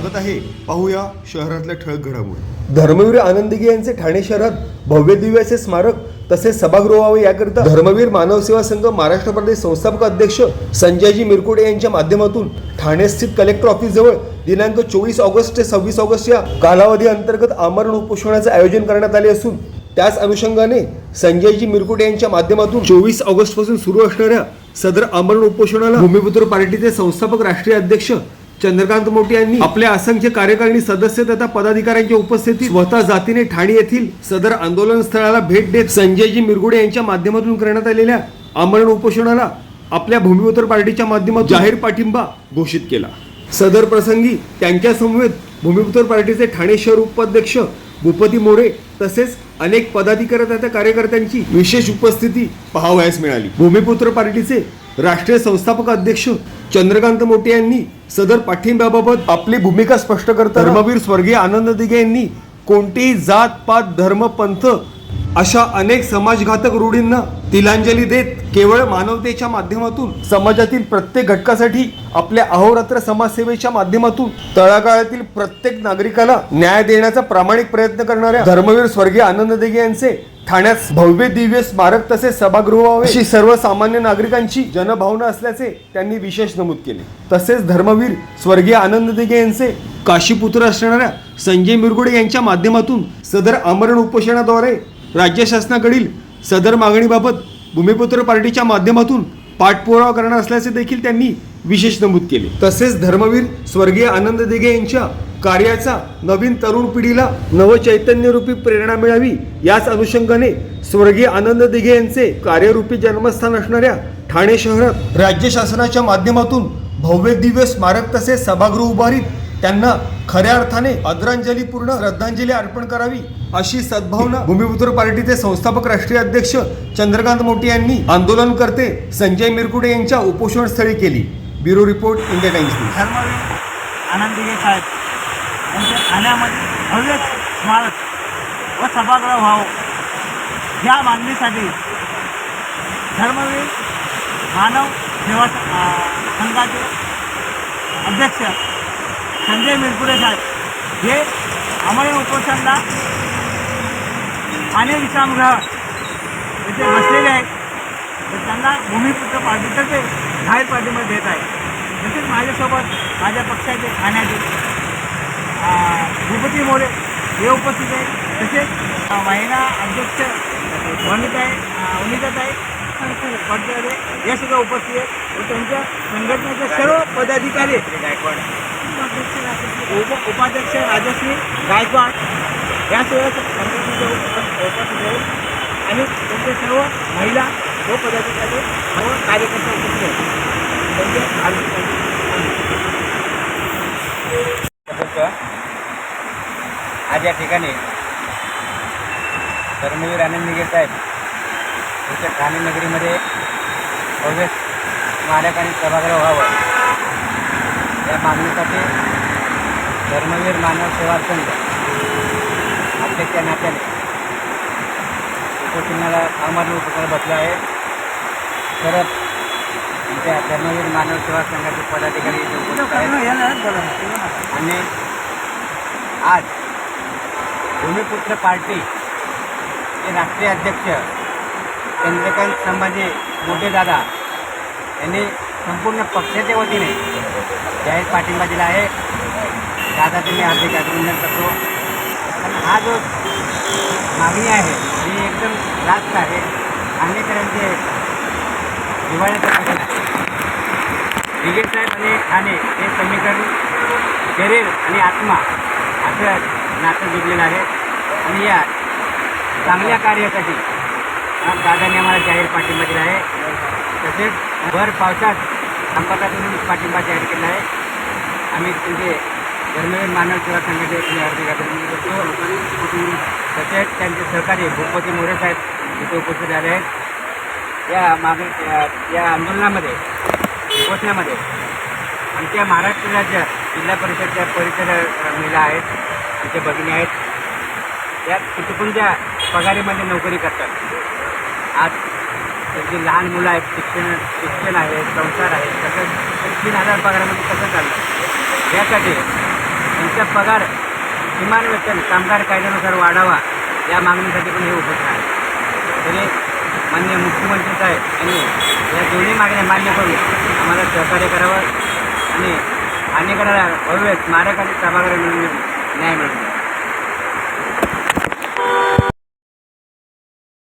स्वागत आहे. पाहूया शहरातल्या ठळक घडामोडी. धर्मवीर आनंदगी यांचे ठाणे शहरात भव्य दिव्य असे स्मारक तसेच सभागृह व्हावे याकरिता धर्मवीर मानव सेवा संघ महाराष्ट्र प्रदेश संस्थापक अध्यक्ष संजयजी मिरकुडे यांच्या माध्यमातून ठाणे स्थित कलेक्टर ऑफिस जवळ दिनांक चोवीस ऑगस्ट ते सव्वीस ऑगस्ट या कालावधी अंतर्गत आमरण उपोषणाचे आयोजन करण्यात आले असून त्याच अनुषंगाने संजयजी मिरकुटे यांच्या माध्यमातून चोवीस ऑगस्टपासून सुरू असणाऱ्या सदर आमरण उपोषणाला भूमिपुत्र पार्टीचे संस्थापक राष्ट्रीय अध्यक्ष चंद्रकांत मोटे यांनी आपल्या असंख्य कार्यकारिणी सदस्य तथा पदाधिकाऱ्यांच्या उपस्थितीत स्वतः जातीने ठाणे येथील सदर आंदोलन स्थळाला भेट देत संजयजी मिरगुडे यांच्या माध्यमातून करण्यात आलेल्या आमरण उपोषणाला आपल्या भूमिपुत्र पार्टीच्या माध्यमातून जाहीर पाठिंबा घोषित केला. सदर प्रसंगी त्यांच्या समवेत भूमिपुत्र पार्टीचे ठाणे शहर उपाध्यक्ष भूपती मोरे तसेच अनेक पदाधिकारी तथा कार्यकर्त्यांची विशेष उपस्थिती पाहावयास मिळाली. भूमिपुत्र पार्टीचे राष्ट्रीय संस्थापक अध्यक्ष चंद्रकांत मोटे यांनी सदर पाठिंब्याबाबत आपली भूमिका स्पष्ट करता धर्मवीर स्वर्गीय आनंद दिघे यांनी कोणतीही जात पात धर्म पंथ अशा अनेक समाजघातक रूढींना तिलांजली देत केवळ मानवतेच्या माध्यमातून समाजातील प्रत्येक घटकासाठी आपल्या अहोरात्र समाजसेवेच्या माध्यमातून तळागाळातील प्रत्येक नागरिकाला न्याय देण्याचा प्रामाणिक प्रयत्न करणाऱ्या धर्मवीर स्वर्गीय आनंद दिघे यांचे ठाण्यात भव्य दिव्य स्मारक तसेच सभागृह व्हावे. अशी सर्वसामान्य नागरिकांची जनभावना असल्याचे त्यांनी विशेष नमूद केले. तसेच धर्मवीर स्वर्गीय आनंद दिघे यांचे काशीपुत्र असणाऱ्या संजय मिरगुडे यांच्या माध्यमातून सदर आमरण उपोषणाद्वारे राज्य शासनाकडील सदर मागणीबाबत भूमिपुत्र पार्टीच्या माध्यमातून पाठपुरावा करणार असल्याचे देखील त्यांनी विशेष नमूद केले. तसेच धर्मवीर स्वर्गीय आनंद दिघे यांच्या कार्याचा नवीन तरुण पिढीला नवचैतन्यरूपी प्रेरणा मिळावी याच अनुषंगाने स्वर्गीय आनंद दिघे यांचे कार्यरूपी जन्मस्थान असणाऱ्या ठाणे शहरात राज्य शासनाच्या माध्यमातून भव्य दिव्य स्मारक तसेच सभागृह उभारीत त्यांना खऱ्या अर्थाने आदरांजलीपूर्ण श्रद्धांजली अर्पण करावी अशी सद्भावना भूमिपुत्र पार्टीचे संस्थापक राष्ट्रीय अध्यक्ष चंद्रकांत मोटे यांनी आंदोलनकर्ते संजय मिरकुडे यांच्या उपोषण स्थळी केली bureau report India Times news. साहेब यांच्या ठाण्यामध्ये भव्य स्मारक व सभागृह व्हावं. या मागणीसाठी धर्मवीर मानव सेवा संघाचे अध्यक्ष संजय मिरपुरे साहेब हे अमरण उपोषणला ठाणे विश्रामगृह येथे बसलेले आहेत. तर त्यांना भूमिपुत्र पार्टीतर्फे जाहीर पार्टीमध्ये देत आहे तसेच माझ्यासोबत माझ्या पक्षाचे ठाण्याचे भूपती मोरे हे उपस्थित आहेत. तसेच अं, महिला अध्यक्ष वनिताई आहे वनिताताई पडदे हे सुद्धा उपस्थित आहेत. व त्यांच्या संघटनेचे सर्व पदाधिकारी गायकवाड उप उपाध्यक्ष राजश्री गायकवाड या सर्व संघटनेचे उपस्थित आहेत. आणि त्यांचे सर्व महिला व पदाधिकारी व कार्यकर्ते उपस्थित आहेत. त्यांचे होतं आज या ठिकाणी धर्मवीर आनंद निगे साहेब यांच्या ठाणे नगरीमध्ये भव्य स्मारक आणि सभागृह व्हावं. या मागणीसाठी धर्मवीर मानव सेवा संघ आपल्याच्या नात्याने उपचिन्हाला आमरण उपोषणाला बसला आहे. परत आमच्या धर्मवीर मानव सेवा संघाचे पदाधिकारी आणि आज भूमिपुत्र पार्टी हे राष्ट्रीय अध्यक्ष चंद्रकांत संभाजी मोठेदादा यांनी संपूर्ण पक्षाच्या वतीने जाहीर पाठिंबा दिला आहे. दादा तुम्ही हार्दिक अभिनंदन करतो. पण हा जो मागणी आहे ही एकदम रास्त आहे. ठाणेकरांचे दिवाळीचं प्रश्न आहे. दिघे साहेब आणि ठाणे हे समीकरण शरीर आणि आत्मा असं नातं जोडलेलं आहे. आणि या चांगल्या कार्यासाठी दादाने आम्हाला जाहीर पाठिंबा दिला आहे. तसेच भर पावसात संपर्कातून पाठिंबा जाहीर केला आहे. आम्ही त्यांचे धर्मवीर मानव सेवा संघाचे अर्ज करतो. तसेच त्यांचे सहकारी भूपती मोरे साहेब इथे उपस्थित झाले आहेत. या मागणी या- आंदोलनामध्ये उपोषणामध्ये आमच्या महाराष्ट्र राज्यात जिल्हा परिषदच्या परिसर महिला आहेत तिथे भगिनी आहेत. त्या कुटुंबच्या पगारीमध्ये नोकरी करतात. आज त्यांची लहान मुलं आहेत शिक्षण शिक्षण आहे संसार आहे तसंच तीन हजार पगारामध्ये कसं चाललं? यासाठी त्यांचा पगार किमान वेतन कामगार कायद्यानुसार वाढावा या मागणीसाठी पण हे उपस्थित आहे तरी माननीय मुख्यमंत्री साहेब यांनी या दोन्ही मागण्या मान्य करून आम्हाला सहकार्य करावं आणि ठाणेकराला भव्य स्मारकाचे सभागृह मिळून न्याय मिळवून द्यावा.